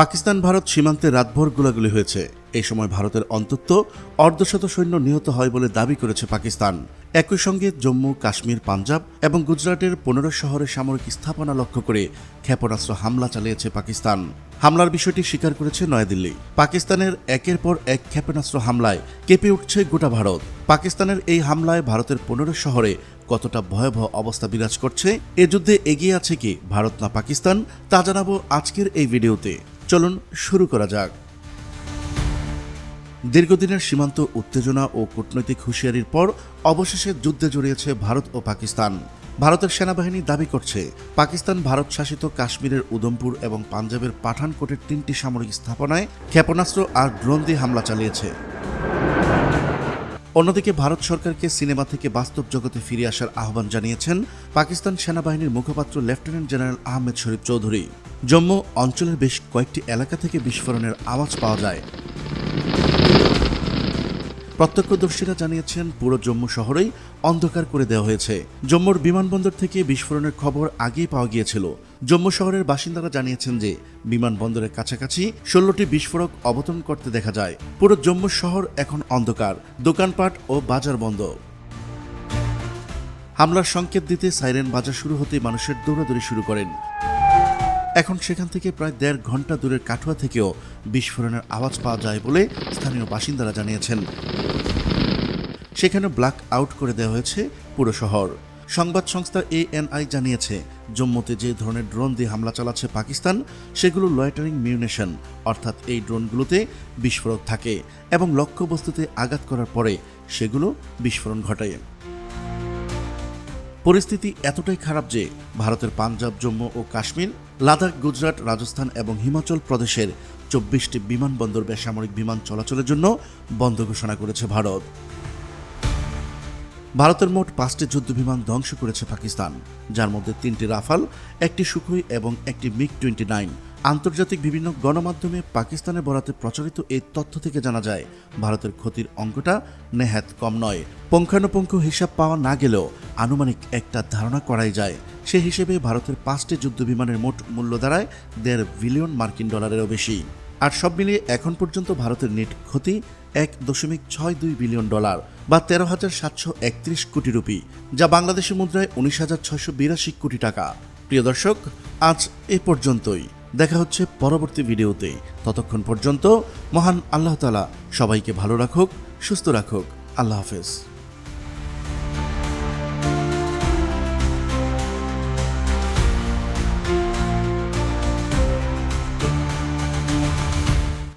পাকিস্তান, ভারত সীমান্তে রাতভর গোলাগুলি হয়েছে। এই সময় ভারতের অন্তত অর্ধশত সৈন্য নিহত হয় বলে দাবি করেছে পাকিস্তান। একই সঙ্গে জম্মু, কাশ্মীর, পাঞ্জাব এবং গুজরাটের পনেরো শহরে সামরিক স্থাপনা লক্ষ্য করে ক্ষেপণাস্ত্র হামলা চালিয়েছে পাকিস্তান। হামলার বিষয়টি স্বীকার করেছে নয়াদিল্লি। পাকিস্তানের একের পর এক ক্ষেপণাস্ত্র হামলায় কেঁপে উঠছে গোটা ভারত। পাকিস্তানের এই হামলায় ভারতের পনেরো শহরে কতটা ভয়াবহ অবস্থা বিরাজ করছে, এ যুদ্ধে এগিয়ে আছে কি ভারত না পাকিস্তান, তা জানাব আজকের এই ভিডিওতে। চলুন শুরু করা যাক। দীর্ঘদিনের সীমান্ত উত্তেজনা ও কূটনৈতিক হুঁশিয়ারির পর অবশেষে যুদ্ধে জড়িয়েছে ভারত ও পাকিস্তান। ভারতের সেনাবাহিনী দাবি করছে, পাকিস্তান ভারত শাসিত কাশ্মীরের উদমপুর এবং পাঞ্জাবের পাঠানকোটের তিনটি সামরিক স্থাপনায় ক্ষেপণাস্ত্র আর ড্রোন দিয়ে হামলা চালিয়েছে। অন্যদিকে ভারত সরকারকে সিনেমা থেকে বাস্তব জগতে ফিরে আসার আহ্বান জানিয়েছেন পাকিস্তান সেনাবাহিনীর মুখপাত্র লেফটেন্যান্ট জেনারেল আহমেদ শরীফ চৌধুরী। জম্মু অঞ্চলের বেশ কয়েকটি এলাকা থেকে বিস্ফোরণের আওয়াজ পাওয়া যায়। প্রত্যক্ষদর্শীরা জানিয়েছেন, পুরো জম্মু শহরেই অন্ধকার করে দেওয়া হয়েছে। জম্মুর বিমানবন্দর থেকে বিস্ফোরণের খবর আগেই পাওয়া গিয়েছিল। জম্মু শহরের বাসিন্দারা জানিয়েছেন যে, বিমানবন্দরের কাছাকাছি ষোলোটি বিস্ফোরক অবতরণ করতে দেখা যায়। পুরো জম্মু শহর এখন অন্ধকার, দোকানপাট ও বাজার বন্ধ। হামলার সংকেত দিতে সাইরেন বাজা শুরু হতেই মানুষের দৌড়াদৌড়ি শুরু করেন। এখন সেখান থেকে প্রায় দেড় ঘণ্টা দূরের কাঠুয়া থেকেও বিস্ফোরণের আওয়াজ পাওয়া যায় বলে স্থানীয় বাসিন্দারা জানিয়েছেন। সেখানে ব্ল্যাক আউট করে দেওয়া হয়েছে পুরো শহর। সংবাদ সংস্থা এএনআই জানিয়েছে, জম্মুতে যে ধরনের ড্রোন দিয়ে হামলা চালাচ্ছে পাকিস্তান, সেগুলো লয়টারিং মিউনেশন অর্থাৎ এই ড্রোনগুলোতে বিস্ফোরক থাকে এবং লক্ষ্যবস্তুতে আঘাত করার পরে সেগুলো বিস্ফোরণ ঘটায়। পরিস্থিতি এতটাই খারাপ যে ভারতের পাঞ্জাব, জম্মু ও কাশ্মীর, লাদাখ, গুজরাট, রাজস্থান এবং হিমাচল প্রদেশের চব্বিশটি বিমানবন্দর বেসামরিক বিমান চলাচলের জন্য বন্ধ ঘোষণা করেছে ভারত। ভারতের মোট পাঁচটি যুদ্ধবিমান ধ্বংস করেছে পাকিস্তান, যার মধ্যে তিনটি রাফাল, একটি সুখই এবং একটি মিগ টোয়েন্টি নাইন। আন্তর্জাতিক বিভিন্ন গণমাধ্যমে পাকিস্তানের বরাতে প্রচারিত এই তথ্য থেকে জানা যায়, ভারতের ক্ষতির অঙ্কটা নেহাত কম নয়। পুঙ্খানুপুঙ্খ হিসাব পাওয়া না গেলেও আনুমানিক একটা ধারণা করাই যায়। সে হিসেবে ভারতের পাঁচটি যুদ্ধবিমানের মোট মূল্য দাঁড়ায় দেড় বিলিয়ন মার্কিন ডলারেরও বেশি। আর সব মিলিয়ে এখন পর্যন্ত ভারতের নেট ক্ষতি এক দশমিক ছয় দুই বিলিয়ন ডলার বা তেরো হাজার সাতশো একত্রিশ কোটি রুপি, যা বাংলাদেশের মুদ্রায় উনিশ হাজার ছয়শো বিরাশি কোটি টাকা। প্রিয় দর্শক, আজ এ পর্যন্তই। দেখা হচ্ছে পরবর্তী ভিডিওতে। ততক্ষণ পর্যন্ত মহান আল্লাহ তালা সবাইকে ভালো রাখুক, সুস্থ রাখুক। আল্লাহ হাফেজ।